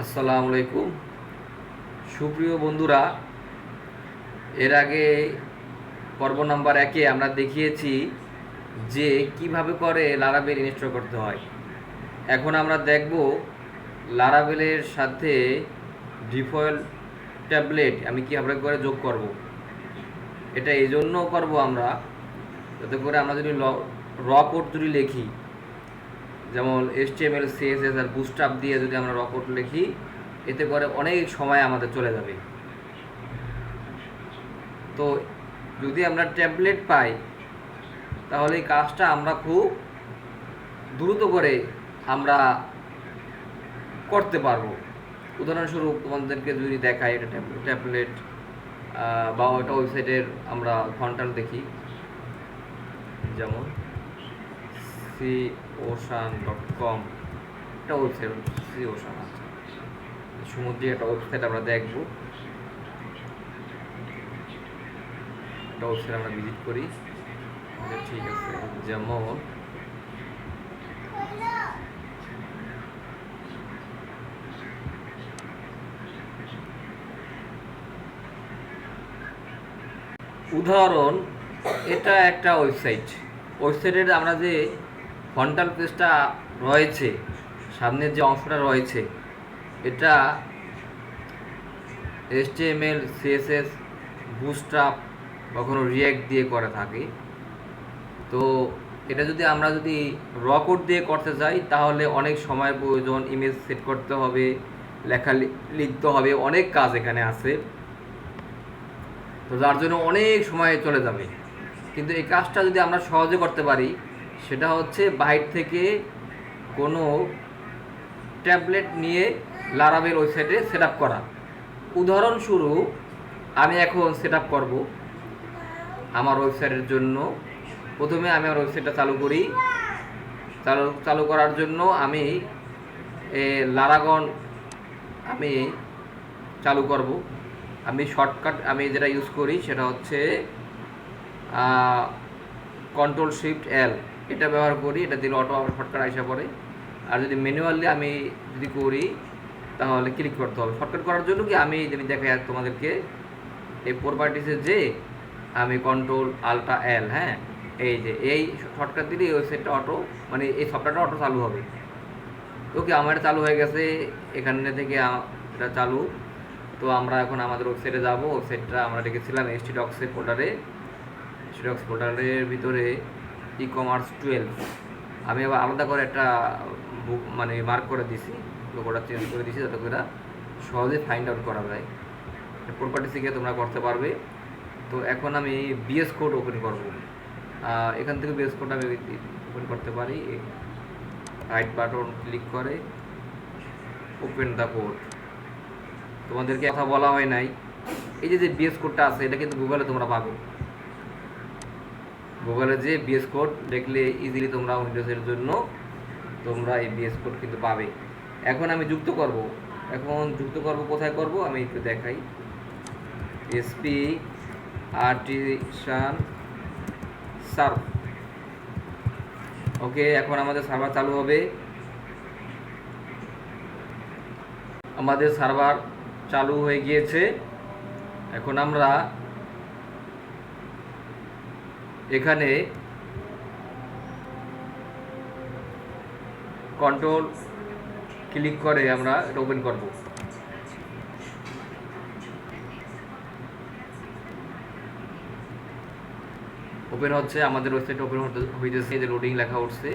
আসসালামু আলাইকুম। সুপ্রিয় বন্ধুরা, এর আগে পর্ব নাম্বার একে আমরা দেখিয়েছি যে কীভাবে করে লারাবেল ইনস্টল করতে হয়। এখন আমরা দেখব লারাবেলের সাথে ডিফল্ট ট্যাবলেট আমি কীভাবে করে যোগ করব। এটা এই জন্য করব আমরা, যাতে করে আমরা যদি র কোড যদি লিখি যেমন এইচটিএমএল সিএসএস আর বুস্টআপ দিয়ে যদি আমরা রকট লিখি, এতে করে অনেক সময় আমাদের চলে যাবে। তো যদি আমরা ট্যাবলেট পাই, তাহলে এই কাজটা আমরা খুব দ্রুত করে আমরা করতে পারব। উদাহরণস্বরূপ, তোমাদেরকে যদি দেখাই এটা ট্যাবলেট বা ওয়েবসাইটের আমরা ঘন্টাল দেখি। যেমন সি ওশান ডট কম। একটা ওয়েবসাইট সি ওশান আচ্ছা সমুদ্রে একটা ওয়েবসাইট আমরা দেখব। একটা ওয়েবসাইট আমরা ভিজিট করি। আচ্ছা, ঠিক আছে যেমন উদাহরণ এটা একটা ওয়েবসাইট ওয়েবসাইটের আমরা যে ফন্টাল পেজটা রয়েছে, সামনের যে অংশটা রয়েছে, এটা এসটিএমএল সিএসএস বুস্টআপ বা কোনো রিয়্যাক্ট দিয়ে করা থাকে। তো এটা যদি আমরা যদি র দিয়ে করতে চাই তাহলে অনেক সময় প্রয়োজন ইমেজ সেট করতে হবে, লেখা লিখতে হবে, অনেক কাজ এখানে আছে। তো যার জন্য অনেক সময় চলে যাবে। কিন্তু এই কাজটা যদি আমরা সহজে করতে পারি সেটা হচ্ছে বাইর থেকে কোনো ট্যাবলেট নিয়ে লারাবেল ওয়েবসাইটে সেট আপ করা। উদাহরণস্বরূপ আমি এখন সেট আপ করব। আমার ওয়েবসাইটের জন্য প্রথমে আমি আমার ওয়েবসাইটটা চালু করি। চালু চালু করার জন্য আমি লারাগন আমি চালু করব। আমি শর্টকাট আমি যেটা ইউজ করি সেটা হচ্ছে কন্ট্রোল শিফট এল এটা ব্যবহার করি, এটা দিলে অটো আমার শর্টকাট আসা পড়ে। আর যদি ম্যানুয়ালি আমি যদি করি, তাহলে ক্লিক করতে হবে। শর্টকাট করার জন্য কি আমি যদি দেখাই তোমাদেরকে, এই প্রপার্টিসে যে আমি কন্ট্রোল আলটা এল হ্যাঁ? এই যে, এই শর্টকাট দিলে এই ওয়েবসাইটটা অটো মানে এই সফটওয়্যারটা অটো চালু হবে। ওকে আমার চালু হয়ে গেছে, এখানে থেকে এটা চালু। তো আমরা এখন আমাদের ওয়েবসাইটে যাব। ওয়েবসাইটটা আমরা রেখেছিলাম এসটি ডক্সের ফোল্ডারে এসটি ডক্স ফোল্ডারের ভিতরে ই কমার্স টুয়েলভ আমি আবার আলাদা করে একটা বুক মানে মার্ক করে দিছি লোকটা চেঞ্জ করে দিছি যাতে করে সহজে ফাইন্ড আউট করা যায়। প্রপার্টি থেকে তোমরা করতে পারবে। তো এখন আমি বিএস কোড ওপেন করব। এখান থেকে বিএস কোড আমি ওপেন করতে পারি। রাইট বাটন ক্লিক করে ওপেন দ্য কোড তোমাদেরকে কথা বলা হয় নাই। এই যে যে বিএস কোডটা আছে, এটা কিন্তু গুগলে তোমরা পাবে। গুগলে যে বিএস কোড দেখলে ইজিলি তোমরা উইন্ডোজের জন্য তোমরা এই বিএস কোড কিন্তু পাবে। এখন আমি যুক্ত করব। এখন যুক্ত করব, কোথায় করব? আমি একটু দেখাই। এসপি আর্টিসান সার্ভ ওকে এখন আমাদের সার্ভার চালু হবে। আমাদের সার্ভার চালু হয়ে গিয়েছে। এখন আমরা এখানে কন্ট্রোল ক্লিক করে আমরা এটা ওপেন করব। ওপেন হচ্ছে, আমাদের ওয়েবসাইট ওপেন হইতেছে, যে লোডিং লেখা উঠছে।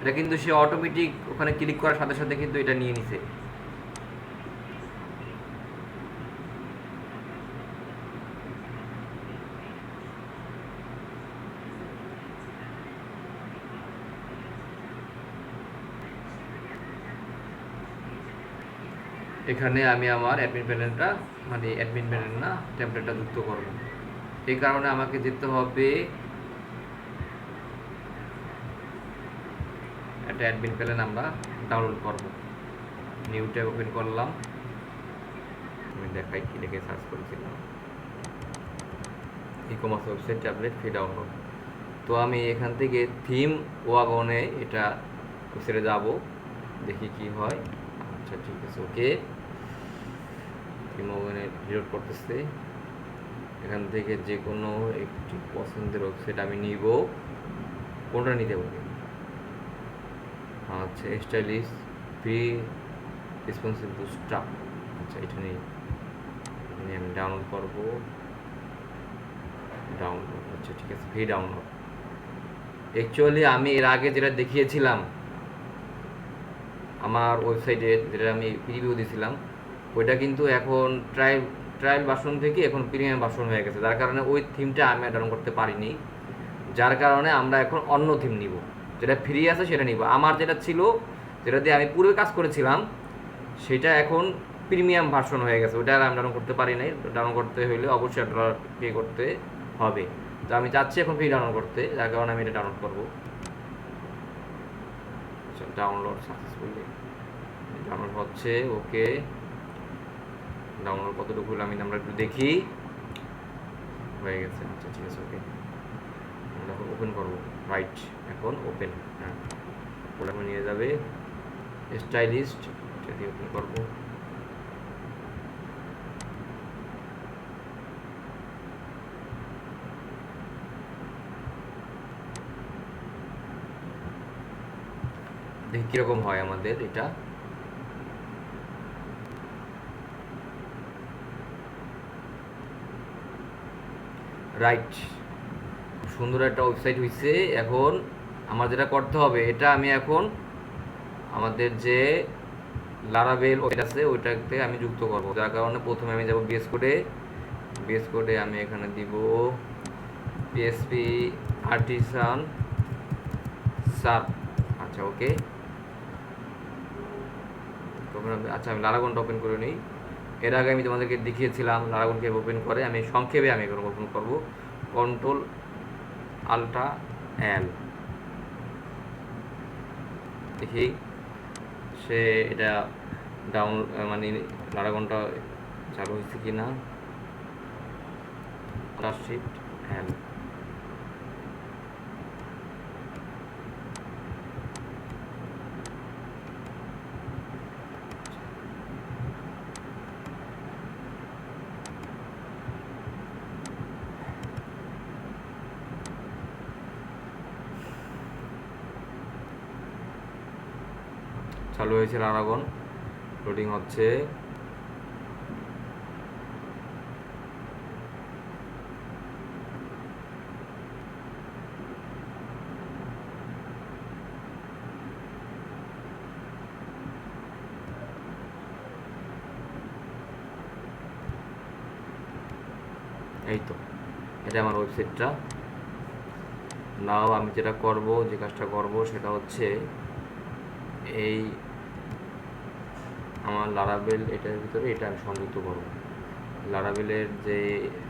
এটা কিন্তু সে অটোমেটিক ওখানে ক্লিক করার সাথে সাথে কিন্তু এটা নিয়ে নিছে। এখানে আমি আমার অ্যাডমিন প্যানেলটা মানে অ্যাডমিন প্যানেল না টেমপ্লেটটা যুক্ত করব। এই কারণে আমাকে যেতে হবে একটা অ্যাডমিন প্যানেল আমরা ডাউনলোড করব। নিউ ট্যাব ওপেন করলাম। আমি দেখাই কি লিখে সার্চ করেছিলাম। E commerce website tablet free download তো আমি এখান থেকে থিম ওয়াগনে এটা ওয়েবসাইটে যাব, দেখি কি হয়। আচ্ছা ঠিক আছে ওকে ইমোগনে রিলোড করতেছে। এখান থেকে যে কোনো একটি পছন্দের ওয়েবসাইট আমি নিব। কোনটা নিতে পারি? আচ্ছা স্টাইলিশ ফ্রি রেসপন্সিভ বুস্টার আচ্ছা এটা নিয়ে আমি ডাউনলোড করব। ডাউনলোড আচ্ছা ঠিক আছে ফ্রি ডাউনলোড অ্যাকচুয়ালি আমি এর আগে যেটা দেখিয়েছিলাম, আমার ওয়েবসাইটে যেটা আমি প্রিভিউ দিয়েছিলাম ওইটা কিন্তু এখন ট্রায়াল ট্রায়াল বাসন থেকে এখন প্রিমিয়াম বাসন হয়ে গেছে। যার কারণে ওই থিমটা আমি ডাউনলোড করতে পারিনি। যার কারণে আমরা এখন অন্য থিম নিব। যেটা ফ্রি আছে সেটা নিব। আমার যেটা ছিল, যেটা দিয়ে আমি পুরো কাজ করেছিলাম, সেটা এখন প্রিমিয়াম ভার্সন হয়ে গেছে। ওটা আর আমি ডাউনলোড করতে পারি নাই। ডাউনলোড করতে হলে অবশ্যই ডলার পে করতে হবে। তো আমি চাচ্ছি এখন ফ্রি ডাউনলোড করতে। যার কারণে আমি এটা ডাউনলোড করব। ডাউনলোড সাকসেসফুলি ডাউনলোড হচ্ছে ওকে ডাউনলোড কতটুকু হলো আমি আমরা একটু দেখি। হয়ে গেছে আচ্ছা ঠিক আছে ওকে আমরা এখন ওপেন করব। রাইট এখন ওপেন হ্যাঁ। ওটা নিয়ে যাবে। স্টাইলিস্ট এটা দিয়ে ওপেন করব। দেখি কীরকম হয় আমাদের এটা। রাইট সুন্দর একটা ওয়েবসাইট হয়েছে এখন আমার যেটা করতে হবে, এটা আমি এখন আমাদের যে লারাবেল ওয়েট আছে, ওইটাতে আমি যুক্ত করব। যার কারণে প্রথমে আমি যাব বিএস কোডে বিএস কোডে আমি এখানে দিব পিএসপি আর্টিসান সার আচ্ছা ওকে আচ্ছা আমি লারাগনটা ওপেন করে নিই। এর আগে আমি তোমাদেরকে দেখিয়েছিলাম নারাগুনকে ওপেন করে, আমি সংক্ষেপে আমি এখন ওপেন করব। কন্ট্রোল আলটা এল দেখি, সে এটা ডাউন মানে নারাগনটা চালু হয়েছে কি না শিফট এল চালু হয়েছে লারাগন লোডিং হচ্ছে। এই তো, এটা আমার ওয়েবসাইটটা নাও আমি যেটা করব, যে কাজটা করব, সেটা হচ্ছে এই আমার লারাবেল এটার ভিতরে এটা আমি সংযুক্ত করব। লারাবেলের যে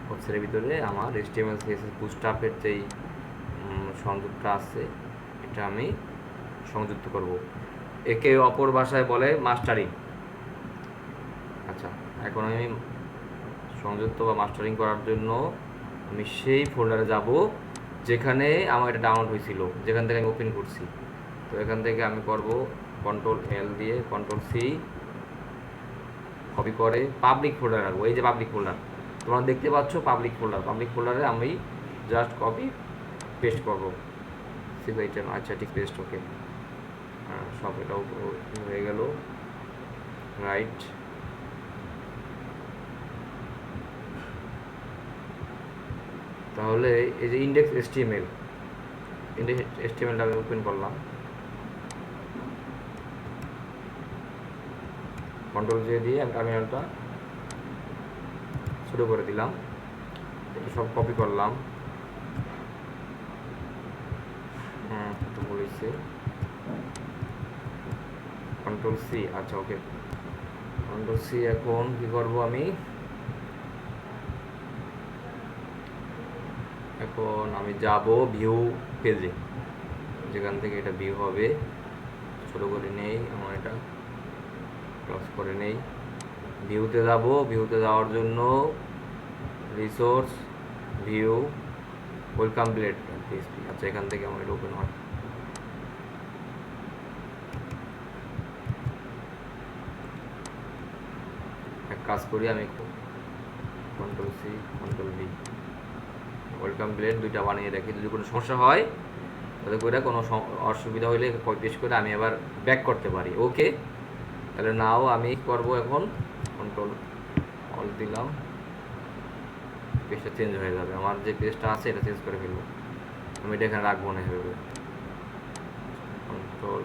ওয়েবসাইটের ভিতরে আমার এসটিএমএল সিএসএস বুস্টাপের যেই সংযুক্তটা আছে, এটা আমি সংযুক্ত করব। একে অপর ভাষায় বলে মাস্টারিং আচ্ছা এখন আমি সংযুক্ত বা মাস্টারিং করার জন্য আমি সেই ফোল্ডারে যাব, যেখানে আমার এটা ডাউনলোড হয়েছিল, যেখান থেকে আমি ওপেন করছি। তো এখান থেকে আমি করব কন্ট্রোল এল দিয়ে কন্ট্রোল সি কপি করে পাবলিক ফোল্ডার রাখব এই যে পাবলিক ফোল্ডার তোমরা দেখতে পাচ্ছ পাবলিক ফোল্ডার পাবলিক ফোল্ডারে আমি জাস্ট কপি পেস্ট করব। সিভাইটেন আচ্ছা ঠিক পেস্ট ওকে হ্যাঁ সব এটাও হয়ে গেল। রাইট তাহলে এই যে ইন্ডেক্স এসটিএমএল ইন্ডেক্স এসটিএমএলটা আমি ওপেন করলাম। কন্ট্রোল জে দিয়ে আমি টার্মিনালটা শুরু করে দিলাম। এটা সব কপি করলাম। তো বলেছে কন্ট্রোল সি আচ্ছা ওকে কন্ট্রোল সি এখন কি করব আমি? এখন আমি যাব ভিউ পেজে যেখান থেকে এটা ভিউ হবে। ছোটো করে নেই, আমার এটা ক্রস করে নেই। ভিউতে যাব ভিউতে যাওয়ার জন্য resource view welcome plate PSP আচ্ছা এখান থেকে আমার এটা ওপেন হয়। এক কাজ করি, আমি control C control B welcome blade দুইটা বানিয়ে রাখি যদি কোনো সমস্যা হয় তাহলে করে কোনো অসুবিধা হলে পেস্ট করে আমি আবার ব্যাক করতে পারি। ওকে তাহলে নাও আমি করব এখন। কন্ট্রোল অল দিলাম। পেজটা চেঞ্জ হয়ে যাবে। আমার যে পেজটা আছে, এটা চেঞ্জ করে ফেলব। আমি এটা এখানে রাখব না কন্ট্রোল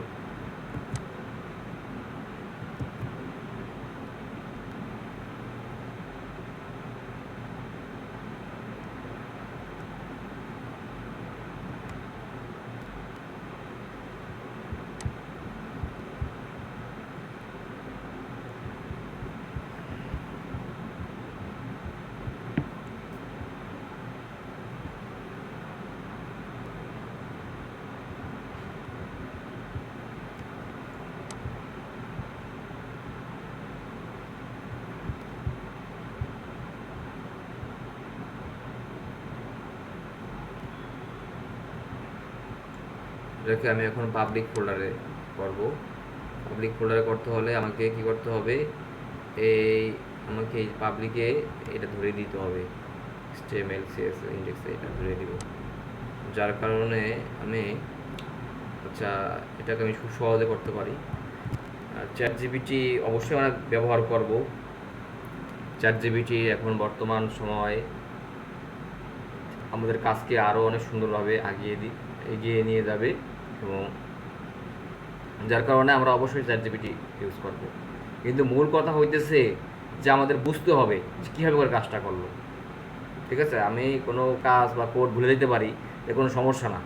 রেখে আমি এখন পাবলিক ফোল্ডারে করব। পাবলিক ফোল্ডারে করতে হলে আমাকে কি করতে হবে? এই আমাকে এই পাবলিকে এটা ধরে দিতে হবে। স্টেমেল সিএস ইন্ডেক্স এটা ধরে দিব। যার কারণে আমি আচ্ছা এটাকে আমি খুব সহজে করতে পারি। আর চ্যাট জিবিটি অবশ্যই আমরা ব্যবহার করব। চ্যাট জিবিটি এখন বর্তমান সময় আমাদের কাজকে আরও অনেক সুন্দরভাবে আগিয়ে দি এগিয়ে নিয়ে যাবে। এবং যার কারণে আমরা অবশ্যই চ্যাট জিপিটি ইউজ করব। কিন্তু মূল কথা হইতেছে যে আমাদের বুঝতে হবে যে কীভাবে করে কাজটা করল। ঠিক আছে? আমি কোনো কাজ বা কোড ভুলে যেতে পারি এ কোনো সমস্যা না।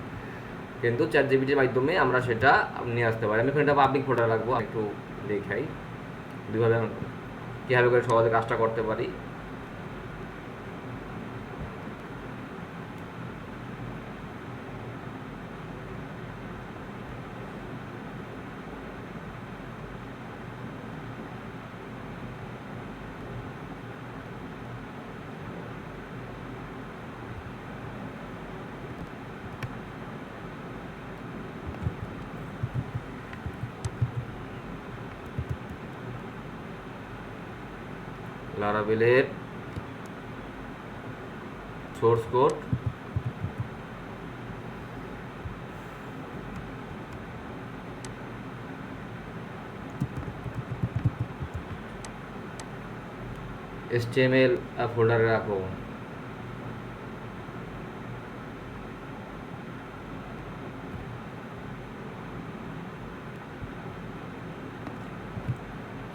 কিন্তু চ্যাট জিপিটির মাধ্যমে আমরা সেটা নিয়ে আসতে পারি। আমি একটা পাবলিক ফোল্ডার রাখব একটু দেখাই। দুইভাবে কীভাবে করে সহজে কাজটা করতে পারি। লারাবেলের সোর্স কোড এসটিএমএল ফোল্ডারে রাখো।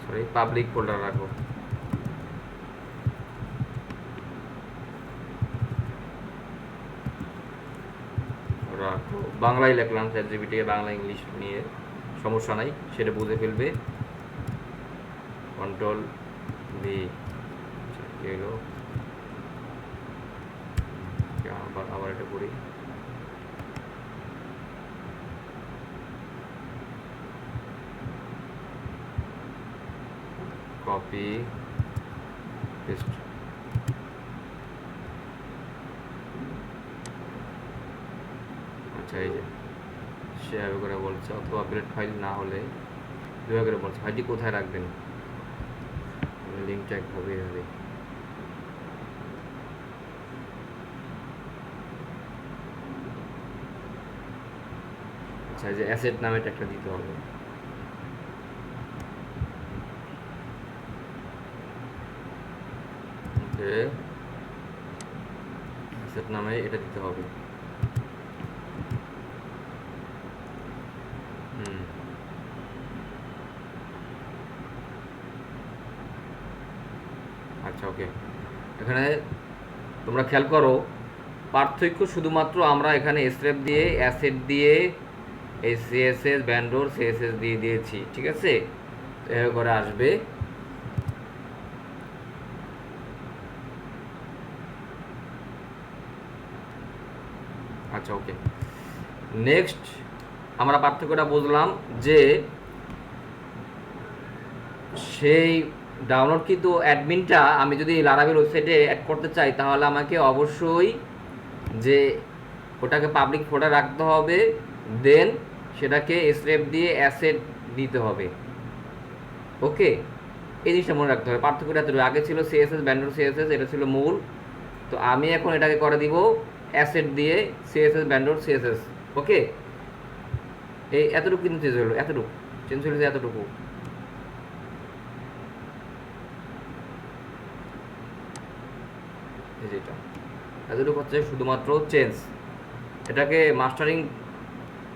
সরি পাবলিক ফোল্ডার রাখো রাখো বাংলায় লিখলাম চ্যাট জিবিটিকে বাংলা ইংলিশ নিয়ে সমস্যা নাই, সেটা বুঝে ফেলবে। কন্ট্রোল ভি কি আবার আবার এটা করি? কপি পেস্ট আচ্ছা এই যে সেভাবে করে বলছে, অথবা আপডেট ফাইল না হলে যেভাবে করে বলছে, ফাইলটি কোথায় রাখবেন? লিঙ্কটা একভাবে এভাবে আচ্ছা যে অ্যাসেট নামে একটা দিতে হবে। অ্যাসেট নামে এটা দিতে হবে হুম আচ্ছা ওকে এখানে তোমরা খেয়াল করো, পার্থক্য শুধুমাত্র আমরা এখানে স্রেপ দিয়ে অ্যাসেট দিয়ে, এই সিএসএস ব্যান্ডোর সিএসএস দিয়ে দিয়েছি, ঠিক আছে? এভাবে করে আসবে। আচ্ছা ওকে নেক্সট আমরা পার্থক্যটা বুঝলাম যে, সেই ডাউনলোড কিন্তু অ্যাডমিনটা আমি যদি লারাবেল ওয়েবসাইটে অ্যাড করতে চাই, তাহলে আমাকে অবশ্যই যে ওটাকে পাবলিক ফোল্ডার রাখতে হবে দেন সেটাকে স্রেপ দিয়ে অ্যাসেট দিতে হবে। ওকে এই জিনিসটা মনে রাখতে হবে। পার্থক্যটা এতটুকু। আগে ছিল সিএসএস ব্যান্ডর সিএসএস এটা ছিল মূল। তো আমি এখন এটাকে করে দিব অ্যাসেট দিয়ে সিএসএস ব্যান্ডর সিএসএস ওকে এই এতটুকু কিন্তু চেঞ্জ হলো, এতটুকু। চেঞ্জ হলো এতটুকু এই যেটা এতটুকু হচ্ছে শুধুমাত্র চেঞ্জ এটাকে মাস্টারিং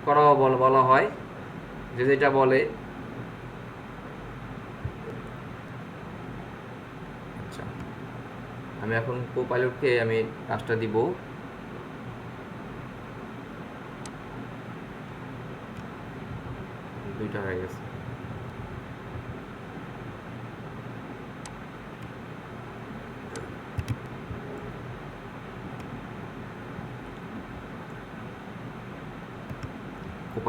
করা বল বলা হয়। যে যেটা বলে। আচ্ছা। আমি এখন কো পাইলটকে আমি কাজটা দিব। দুইটা হয়ে গেছে।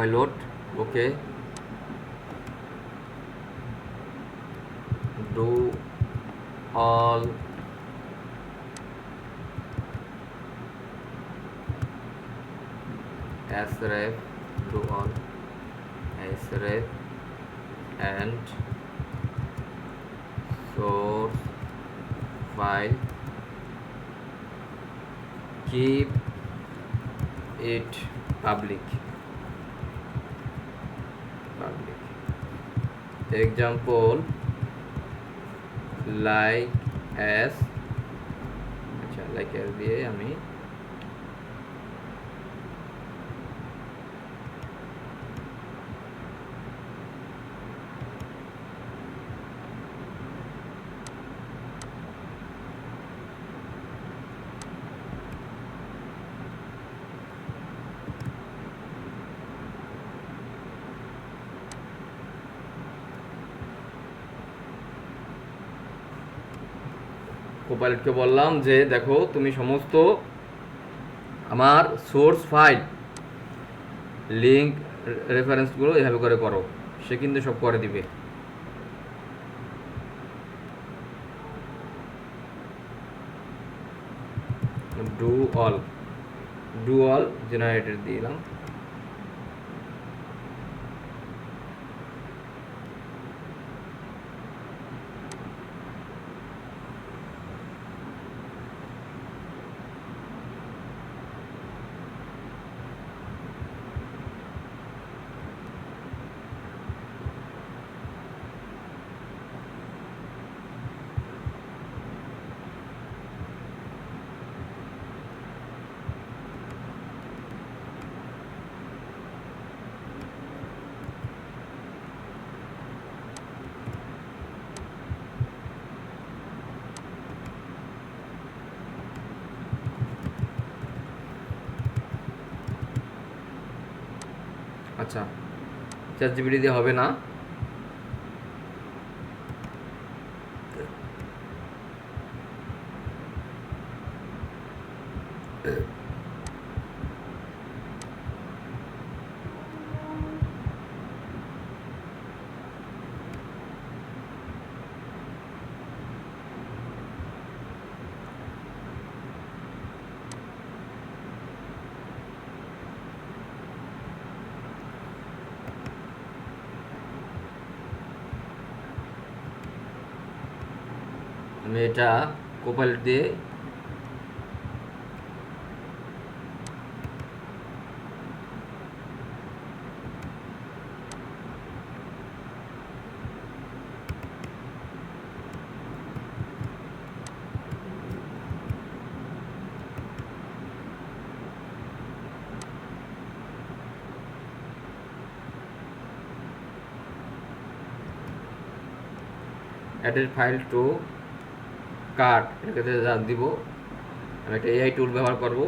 Copilot okay. Do all sref do all sref and source file. Keep it public example like as আচ্ছা like as দিয়ে আমি কোপাইলটকে বললাম যে, দেখো, তুমি সমস্ত আমার সোর্স ফাইল লিঙ্ক রেফারেন্সগুলো এভাবে করে করো। সে কিন্তু সব করে দিবে। Do all do all generator দিলাম। আচ্ছা চ্যাট জিপিটি দিয়ে হবে না আমি এটা কোপাইলট দিয়ে অ্যাডেড ফাইল টু কার্ড এটাকে যা দিব। আমি একটা এআই টুল ব্যবহার করব।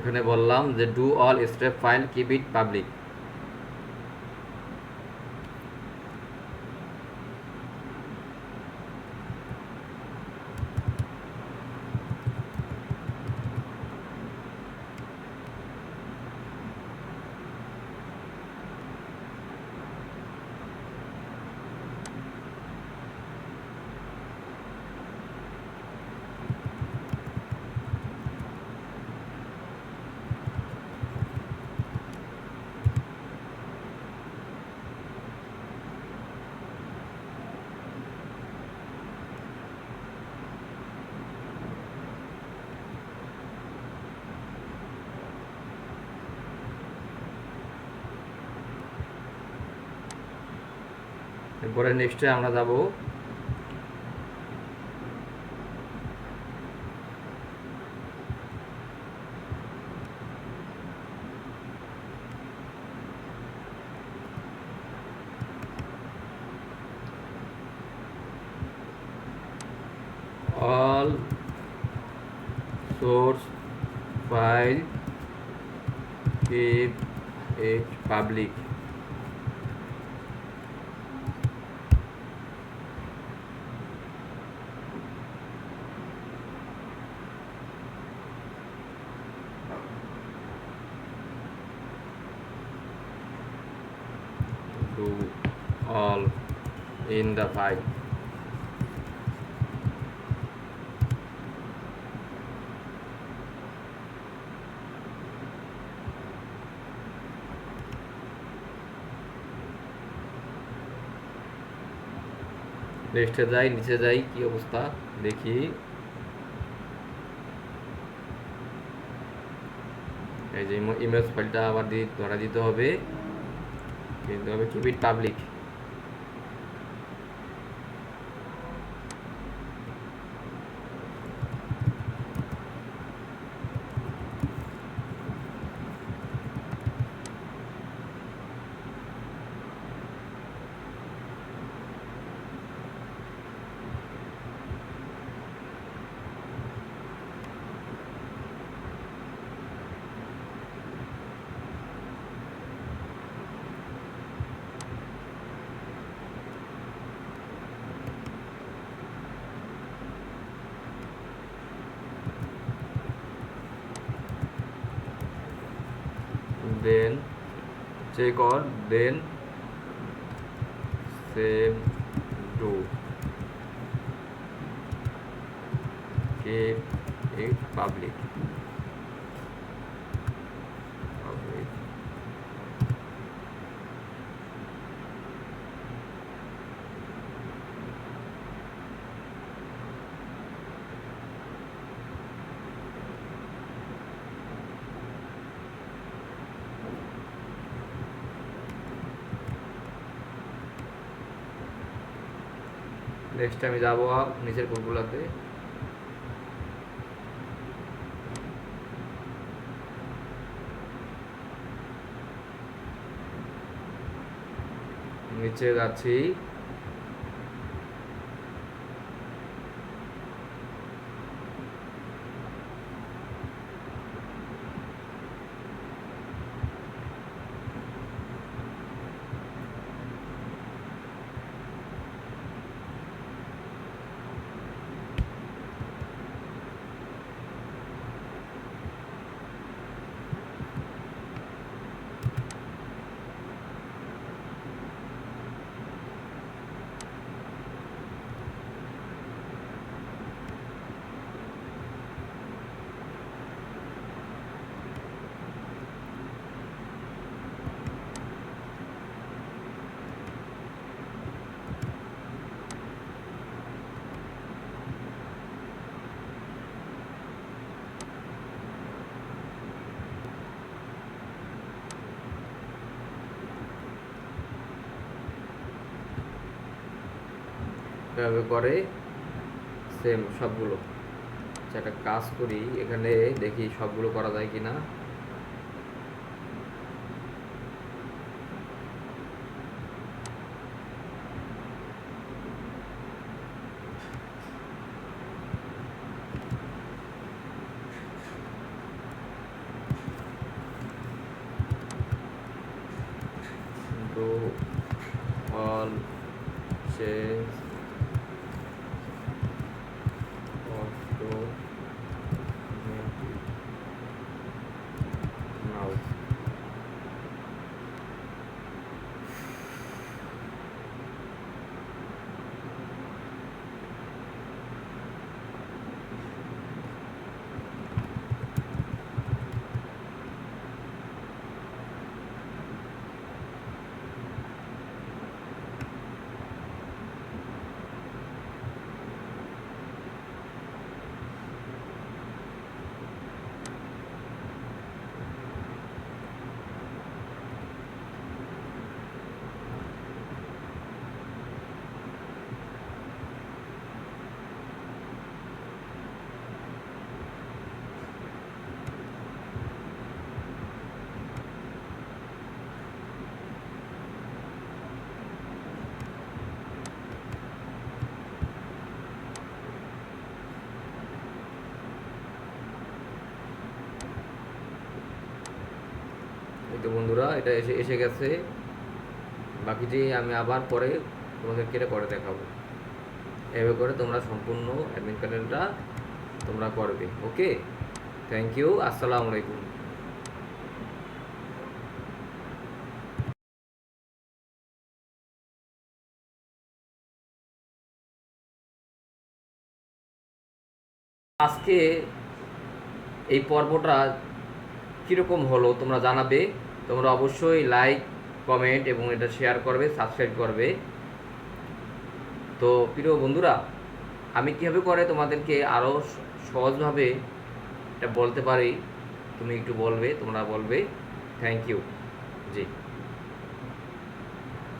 এখানে বললাম যে do all step file keep it public এরপরে নেক্সটে আমরা যাব। All source file keep at public the file নেক্সটে যাই নিচে যাই কি অবস্থা দেখি এই যে ইমেজ ফাইলটা আবার দিয়ে ধরা দিতে হবে। কিন্তু হবে keep it public then check all then save do keep it public next আমি যাব নিচের গ্রুপগুলোতে নিচে যাচ্ছি। এভাবে করে সেম সবগুলো। আচ্ছা, একটা কাজ করি এখানে দেখি সবগুলো করা যায় কিনা। তো বন্ধুরা, এটা এসে এসে গেছে। বাকি যে আমি আবার পরে তোমাদেরকে এটা করে দেখাবো। এভাবে করে তোমরা সম্পূর্ণ অ্যাডমিট প্যানেলটা তোমরা করবে, ওকে? থ্যাংক ইউ আসসালামু আলাইকুম। আজকে এই পর্বটা কীরকম হলো তোমরা জানাবে? তোমরা অবশ্যই লাইক কমেন্ট এবং এটা শেয়ার করবে সাবস্ক্রাইব করবে। তো প্রিয় বন্ধুরা, আমি কীভাবে করে তোমাদেরকে আরও সহজভাবে এটা বলতে পারি, তুমি একটু বলবে, তোমরা বলবে। Thank you ji.